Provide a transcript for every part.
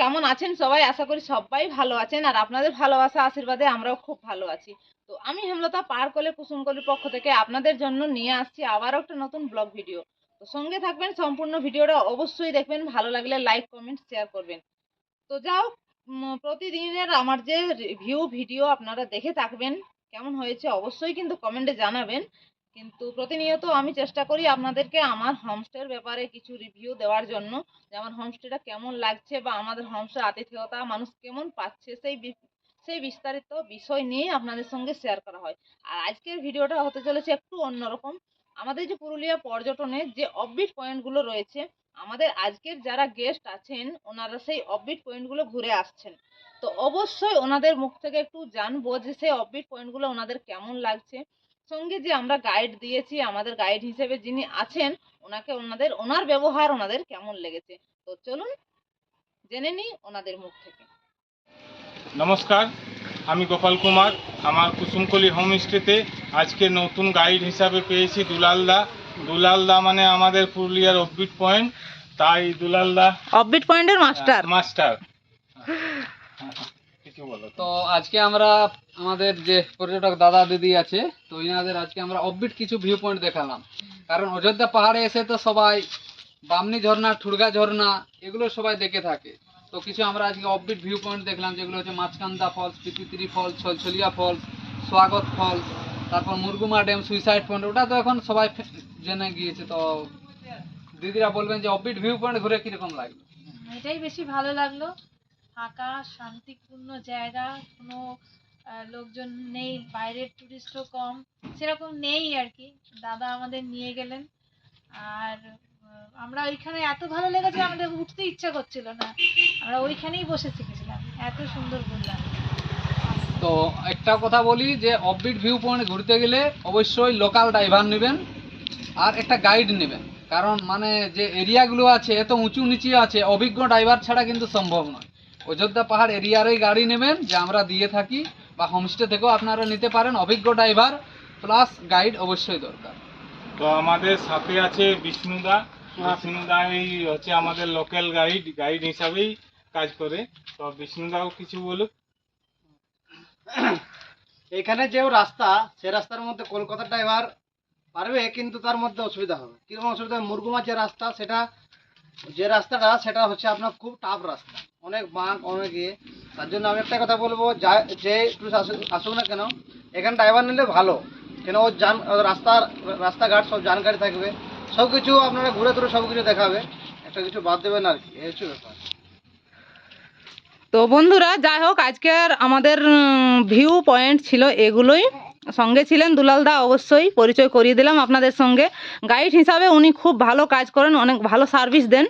কেমন আছেন সবাই? আশা করি সবাই ভালো আছেন। আর আপনাদের ভালোবাসা, আশীর্বাদে আমরাও খুব ভালো আছি। তো আমি হেমলতা পার কলে কুসুমকলির পক্ষ থেকে আপনাদের জন্য নিয়ে আসছি আবারও একটা নতুন ব্লগ ভিডিও। তো সঙ্গে থাকবেন, সম্পূর্ণ ভিডিওটা অবশ্যই দেখবেন। ভালো লাগলে লাইক, কমেন্ট, শেয়ার করবেন। তো যাও প্রতিদিনের আমার যে রিভিউ ভিডিও আপনারা দেখে থাকবেন, কেমন হয়েছে অবশ্যই কিন্তু কমেন্টে জানাবেন। কিন্তু প্রতিনিয়ত আমি চেষ্টা করি আপনাদেরকে আমার হোমস্টের ব্যাপারে কিছু রিভিউ দেওয়ার জন্য যে আমার হোমস্টেটা কেমন লাগছে বা আমাদের হোমস্টের আতিথেয়তা মানুষ কেমন পাচ্ছে সেই সেই বিস্তারিত বিষয় নিয়ে আপনাদের সঙ্গে শেয়ার করা হয়। আর আজকের ভিডিওটা হতে চলেছে একটু অন্যরকম। আমাদের যে পুরুলিয়া পর্যটনের যে অফবিট পয়েন্টগুলো রয়েছে, আমাদের আজকের যারা গেস্ট আছেন, ওনারা সেই অফবিট পয়েন্টগুলো ঘুরে আসছেন। তো অবশ্যই ওনাদের মুখ থেকে একটু জানব যে সেই অফবিট পয়েন্টগুলো ওনাদের কেমন লাগছে। সঙ্গে যে আমরা গাইড দিয়েছি আমাদের গাইড হিসেবে যিনি আছেন ওনাকে ওনাদের ওনার ব্যবহার ওনাদের কেমন লেগেছে? তো চলুন জেনে নিই ওনাদের মুখ থেকে। নমস্কার আমি গোপাল কুমার। আমার কুসুমকলি হোমস্টেতে আজকে নতুন গাইড হিসাবে পেয়েছি দুলালদা। দুলালদা মানে আমাদের পুরুলিয়ার অফবিট পয়েন্ট। তাই দুলালদা অফবিট পয়েন্টের মাস্টার। মাস্টার। তো আজকে আমরা আমাদের যে পর্যটক দাদা দিদি আছে তো ইনাদের আজকে আমরা অফবিট কিছু ভিউ পয়েন্ট দেখালাম। কারণ অযোধ্যা পাহাড়ে এসে তো সবাই বামনি ঝর্ণা ঠুরগা ঝর্ণা এগুলো সবাই দেখে থাকে। তো কিছু আমরা আজকে অফবিট ভিউ পয়েন্ট দেখলাম যেগুলো হচ্ছে Machkanda falls Pittidiri falls Chhalchhalia falls Swagat falls তারপর মুরগুমা ড্যাম সুইসাইড পয়েন্ট ওটা তো এখন সবাই জেনে গিয়েছে। তো দিদিরা বলবেন যে অফবিট ভিউ পয়েন্ট ঘুরে কীরকম লাগল? এটাই বেশি ভালো লাগল। ফাঁকা, শান্তিপূর্ণ জায়গা, কোনো লোকজন নেই, বাইরের টুরিস্টও কম, সেরকম নেই আর কি দাদা আমাদের নিয়ে গেলেন। আর আমরা ওইখানে এত ভালো লেগেছে, আমাদের উঠতে ইচ্ছা করছিল না। আমরা ওইখানেই বসে থেকেছিলাম। এত সুন্দর বললাম তো একটা কথা বলি যে অফবিট ভিউ পয়েন্ট ঘুরতে গেলে অবশ্যই লোকাল ড্রাইভার নেবেন আর একটা গাইড নেবেন। কারণ মানে যে এরিয়াগুলো আছে, এত উঁচু নিচু আছে, অভিজ্ঞ ড্রাইভার ছাড়া কিন্তু সম্ভব নয়। অযোধ্যা পাহাড় এরিয়ারই গাড়ি নেবেন যে আমরা দিয়ে থাকি বা হোমস্টে থেকেও আপনারা নিতে পারেন। অভিজ্ঞ ড্রাইভার প্লাস গাইড অবশ্যই দরকার। তো আমাদের সাথে আছে বিষ্ণুদা। বিষ্ণুদা এই হচ্ছে আমাদের লোকাল গাইড গাইড হিসাবেই কাজ করে। তো বিষ্ণুদাও কিছু বলুক। এখানে যে রাস্তা সে রাস্তার মধ্যে কলকাতা ড্রাইভার পারবে কিন্তু তার মধ্যে অসুবিধা হবে। কীরকম অসুবিধা? মুরগুমার যে রাস্তা সেটা যে রাস্তাটা সেটা হচ্ছে আপনার খুব টাফ রাস্তা। অনেক বাঁক অনেক ইয়ে তার জন্য আমি একটা কথা বলব, যা যে টুরিস্ট আসুক না কেন, এখানে ড্রাইভার নিলে ভালো। কেন জান ওর রাস্তার, রাস্তাঘাট সব জানকারি থাকবে। সব কিছু আপনারা ঘুরে ঘুরে সব কিছু দেখাবে। একটা কিছু বাদ দেবেন আর কি এই ব্যাপার। তো বন্ধুরা, যাই হোক আজকের আমাদের ভিউ পয়েন্ট ছিল এগুলোই। সঙ্গে ছিলেন দুলালদা অবশ্যই পরিচয় করিয়ে দিলাম আপনাদের সঙ্গে। গাইড হিসাবে উনি খুব ভালো কাজ করেন, অনেক ভালো সার্ভিস দেন।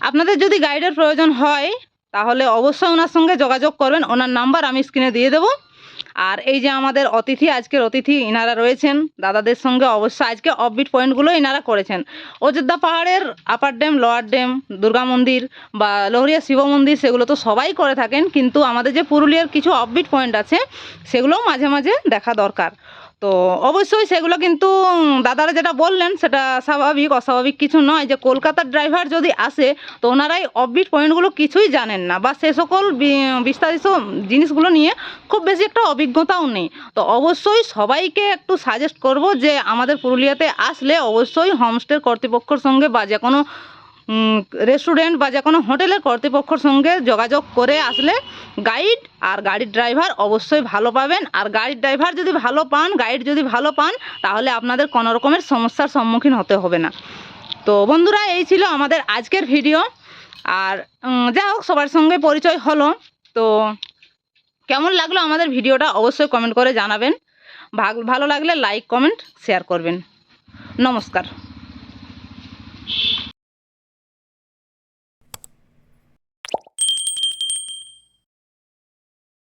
আপনাদের যদি গাইডের প্রয়োজন হয়, তাহলে অবশ্যই ওনার সঙ্গে যোগাযোগ করবেন। ওনার নাম্বার আমি স্ক্রিনে দিয়ে দেবো। আর এই যে আমাদের অতিথি, আজকের অতিথি ইনারা রয়েছেন, দাদাদের সঙ্গে অবশ্যই আজকে অফবিট পয়েন্টগুলো ইনারা করেছেন। অযোধ্যা পাহাড়ের upper dam lower dam Durga মন্দির বা লহরিয়া শিব মন্দির, সেগুলো তো সবাই করে থাকেন, কিন্তু আমাদের যে পুরুলিয়ার কিছু অফবিট পয়েন্ট আছে, সেগুলোও মাঝে মাঝে দেখা দরকার। তো অবশ্যই সেগুলো কিন্তু দাদারা যেটা বললেন সেটা স্বাভাবিক, অস্বাভাবিক কিছু নয় যে কলকাতার ড্রাইভার যদি আসে, তো ওনারাই অফবিট পয়েন্টগুলো কিছুই জানেন না বা সে সকল বিস্তারিত জিনিসগুলো নিয়ে খুব বেশি একটা অভিজ্ঞতাও নেই। তো অবশ্যই সবাইকে একটু সাজেস্ট করব যে আমাদের পুরুলিয়াতে আসলে অবশ্যই হোমস্টের কর্তৃপক্ষের সঙ্গে বা যে কোনো রেস্টুরেন্ট বা যে কোনো হোটেলের কর্তৃপক্ষর সঙ্গে যোগাযোগ করে আসলে গাইড আর গাড়ির ড্রাইভার অবশ্যই ভালো পাবেন। আর গাড়ির ড্রাইভার যদি ভালো পান গাইড যদি ভালো পান, তাহলে আপনাদের কোনো রকমের সমস্যার সম্মুখীন হতে হবে না। তো বন্ধুরা, এই ছিল আমাদের আজকের ভিডিও আর যাই হোক, সবার সঙ্গে পরিচয় হলো। তো কেমন লাগল আমাদের ভিডিওটা অবশ্যই কমেন্ট করে জানাবেন। ভালো লাগলে লাইক কমেন্ট শেয়ার করবেন। নমস্কার।